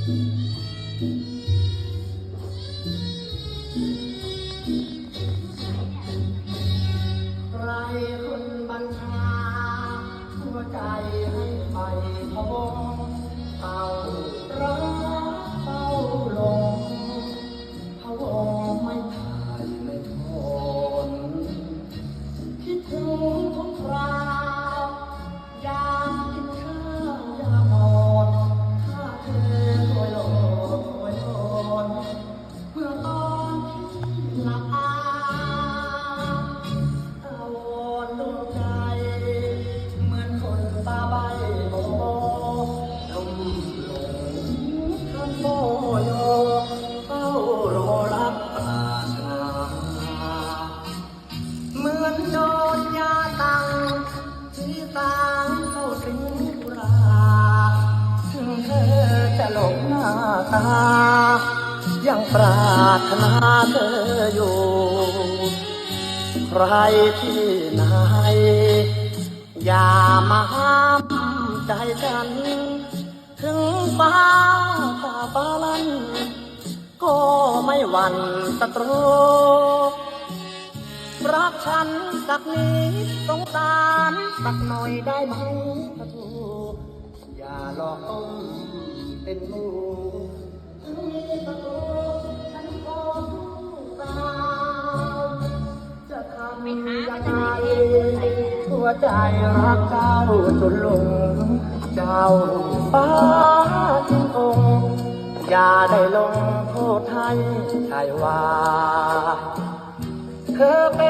ใครคนบัญชาหัวใจให้ไปพะวงเฝ้ารักเฝ้าหลงพะวงไม่ทายไม่ทนคิดถึง ตา ยังปรารถนาเธออยู่ ใครที่ไหน อย่ามาห้ามใจฉัน ถึงฟ้าฝ่าฟ้าลัน ก็ไม่หวั่นศัตรูรักฉันสักนิดสงสารสักหน่อยได้ไหมพระทู อย่าหลอกต้มเป็นมูถึงมีศัตรูฉันขอสู้ตายจะทำยังไงหัวใจรักเจ้าจนหลงเจ้าฟ้าทิ้งองอย่าได้ลงโทษไทยชายว่า เธอเป็น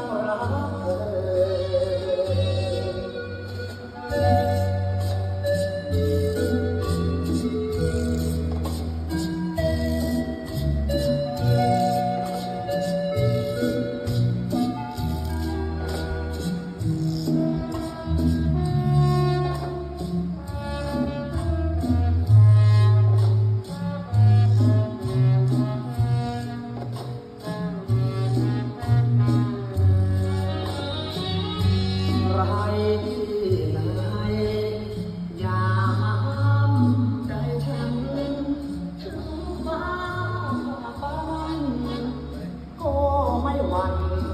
ฉั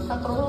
วั่